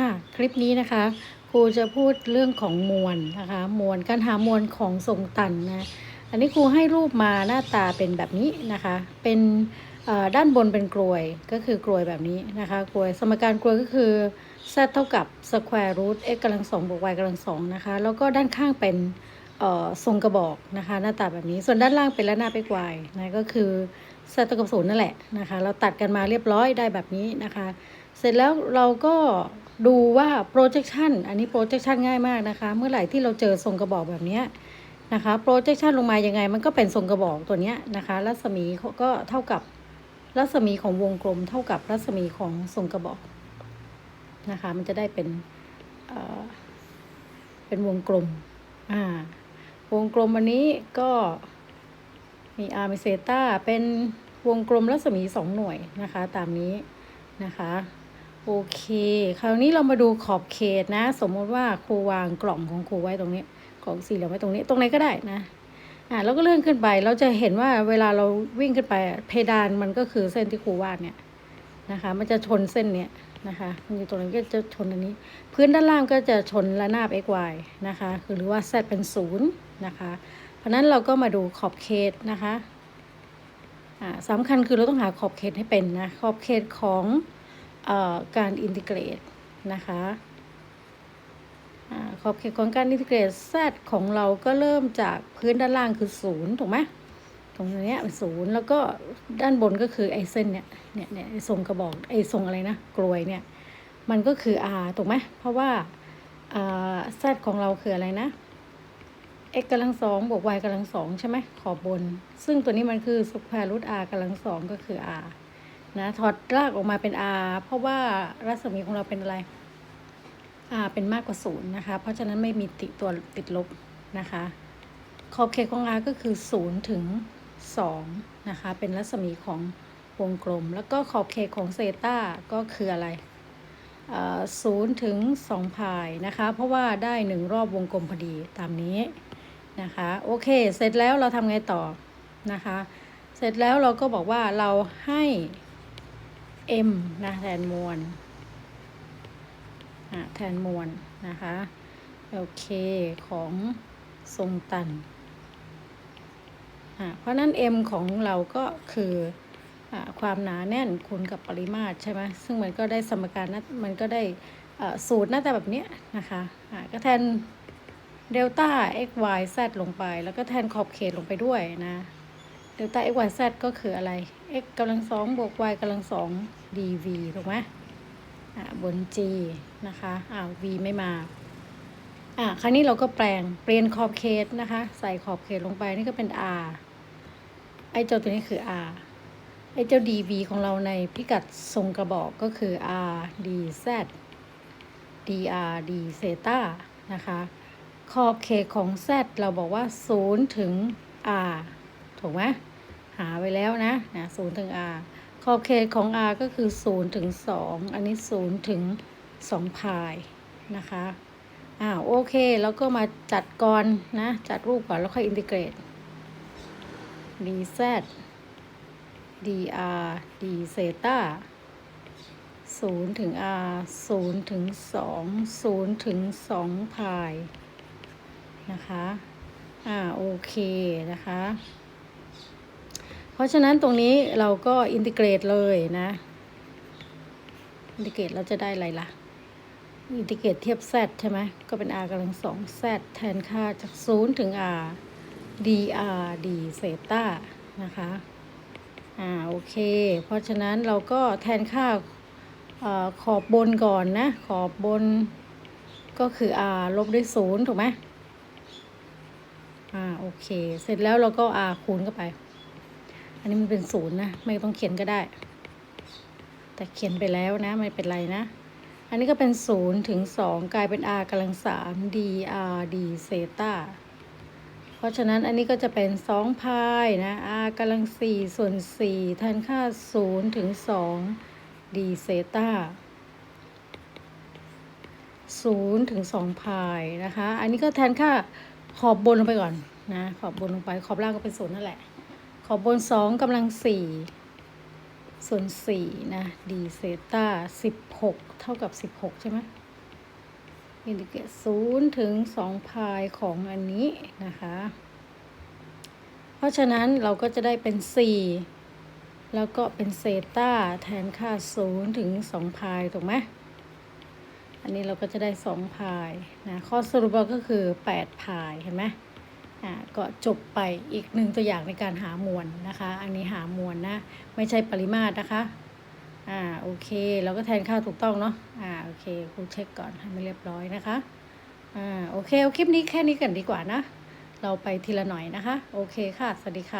ค่ะคลิปนี้นะคะครูจะพูดเรื่องของมวลนะคะ มวลการหามวลของทรงตันนะอันนี้ครูให้รูปมาหน้าตาเป็นแบบนี้นะคะ เป็นด้านบนเป็นกลวยก็คือกลวยแบบนี้นะคะกลวยสมการกลวยก็คือ z เท่ากับ square root x กำลังสองบวก y กำลังสองนะคะแล้วก็ด้านข้างเป็นทรงกระบอกนะคะ หน้าตาแบบนี้ส่วนด้านล่างเป็นละนาบ x y นะก็คือ z เท่ากับศูนย์นั่นแหละนะคะ เราตัดกันมาเรียบร้อยได้แบบนี้นะคะ เสร็จแล้วเราก็ ดูว่า projection อันนี้ projection ง่ายมากนะคะ เมื่อไหร่ที่เราเจอทรงกระบอกแบบนี้นะคะ projection ลงมายังไง มันก็เป็นทรงกระบอกตัวนี้นะคะ รัศมีก็เท่ากับรัศมีของวงกลม เท่ากับรัศมีของทรงกระบอกนะคะ มันจะได้เป็นเอ่อเป็นวงกลมอ่าวงกลมอันนี้ก็มีอาร์มิเซต้าเป็นวงกลมรัศมีสองหน่วยนะคะ ตามนี้นะคะ โอเค คราวนี้เรามาดูขอบเขตนะ สมมติว่าครูวางกล่องของครูไว้ตรงนี้กล่องสี่เหลี่ยมไว้ตรงนี้ ตรงไหนก็ได้นะ อ่าแล้วก็เลื่อนขึ้นไป เราจะเห็นว่าเวลาเราวิ่งขึ้นไป เพดานมันก็คือเส้นที่ครูวาดเนี่ยนะคะ มันจะชนเส้นเนี้ยนะคะ มันอยู่ตรงนี้ก็จะชนอันนี้ พื้นด้านล่างก็จะชนระนาบ x y นะคะคือหรือว่า z เป็นศูนย์นะคะ เพราะนั้นเราก็มาดูขอบเขตนะคะ อ่าสำคัญคือเราต้องหาขอบเขตให้เป็นนะ ขอบเขตของ การอินทิเกรตนะคะขอบเขตของการอินทิเกรต z ของเราก็เริ่มจากพื้นด้านล่างคือศูนย์ถูกไหมตรงนี้เป็นศูนย์แล้วก็ด้านบนก็คือไอเส้นเนี่ยเนี่ยเนี่ยไอทรงกระบอกไอทรงอะไรนะกลวยเนี่ยมันก็คือ r ถูกไหมเพราะว่าอ่า z ของเราคืออะไรนะ x กำลังสองบวก y กำลังสองใช่ไหมขอบบน ซึ่งตัวนี้มันคือ square root r กำลังสองก็คือ r นะถอดรากออกมาเป็น r เพราะว่ารัศมีของเราเป็นอะไร r เป็นมากกว่าศูนย์นะคะ เพราะฉะนั้นไม่มีติตัวติดลบนะคะขอบเขตของ r ก็คือ0ถึง2นะคะ เป็นรัศมีของวงกลม แล้วก็ขอบเขตของเซต้าก็คืออะไรศูนย์ถึง2พายนะคะ เพราะว่าได้1รอบวงกลมพอดีตามนี้นะคะ โอเค เสร็จแล้วเราทำไงต่อนะคะ เสร็จแล้วเราก็บอกว่าเราให้ m นะแทนมวลอะแทนมวลนะคะ โอเค ของทรงตันอะเพราะนั้น m ของเราก็คืออะความหนาแน่นคูณกับปริมาตรใช่ไหมซึ่งมันก็ได้สมการนะมันก็ได้อะสูตรหน้าตาแบบนี้นะคะอะก็แทนเดลต้า x y z ลงไป แล้วก็แทนขอบเขตลงไปด้วยนะ เดลต้า x y z ก็คืออะไร x กำลังสองบวก y กำลังสอง dv ถูกไหมอ่าบน g นะคะอ่า v ไม่มาอ่าคราวนี้เราก็แปลงเปลี่ยนขอบเขตนะคะ ใส่ขอบเขตลงไปนี่ก็เป็น r ไอ้เจ้าตัวนี้คือ r ไอ้เจ้า dv ของเราในพิกัดทรงกระบอกก็คือ r dz dr d เซตานะคะ ขอบเขตของ z เราบอกว่า 0 ถึง r ถูกไหมหาไว้แล้วนะนะ0ถึง r ขอบเขตของ r ก็คือ 0 ถึง 2 อันนี้ 0 ถึง 2 พายนะคะอ่าโอเค แล้วก็มาจัดก่อนนะ จัดรูปก่อนแล้วค่อยอินทิเกรต dz dr d เซตา0ถึง r 0 ถึง 2 0 ถึง 2 พายนะคะ อ่า โอเคนะคะ ราะฉะนั้นตรงนี้เราก็อินทิเกรตเลยนะ อินทิเกรตเราจะได้อะไรล่ะ อินทิเกรตเทียบ z ใช่ไหมก็เป็น r กำลังสอง z แทนค่าจาก 0 ถึง r dr d เซตานะคะอ่าโอเค เพราะฉะนั้นเราก็แทนค่าอขอบบนก่อนนะ ขอบบนก็คือ r ลบด้วย 0 ถูกไหมอ่าโอเค เสร็จแล้วเราก็ r คูณเข้าไป อันนี้มันเป็นศูนย์นะ ไม่ต้องเขียนก็ได้ แต่เขียนไปแล้วนะ ไม่เป็นไรนะ อันนี้ก็เป็นศูนย์ถึงสองกลายเป็น r กำลังสาม dr d เซตาเพราะฉะนั้นอันนี้ก็จะเป็นสองพายนะ r กำลังสี่ส่วนสี่แทนค่าศูนย์ถึงสอง d เซตาศูนย์ถึงสองพายนะคะ อันนี้ก็แทนค่าขอบบนลงไปก่อนนะ ขอบบนลงไปขอบล่างก็เป็นศูนย์นั่นแหละ อบบนสองกำลังสี่ส่วนสี่นะดีเซต้าสิบหกเท่ากับสิบหกใช่ไหมอินดิเกตศูนย์ถึงสองพายของอันนี้นะคะ เพราะฉะนั้นเราก็จะได้เป็น4แล้วก็เป็นเซต้าแทนค่า0ถึง2พายถูกไหมอันนี้เราก็จะได้2พายนะข้อสรุปก็คือ8พายเห็นไหม ก็จบไปอีกหนึ่งตัวอย่างในการหามวลนะคะ อันนี้หามวลนะ ไม่ใช่ปริมาตรนะคะ อ่าโอเค เราก็แทนค่าถูกต้องเนาะอ่าโอเคครูเช็คก่อนให้มันเรียบร้อยนะคะอ่าโอเคเอาคลิปนี้แค่นี้กันดีกว่านะ เราไปทีละหน่อยนะคะ โอเคค่ะ สวัสดีค่ะ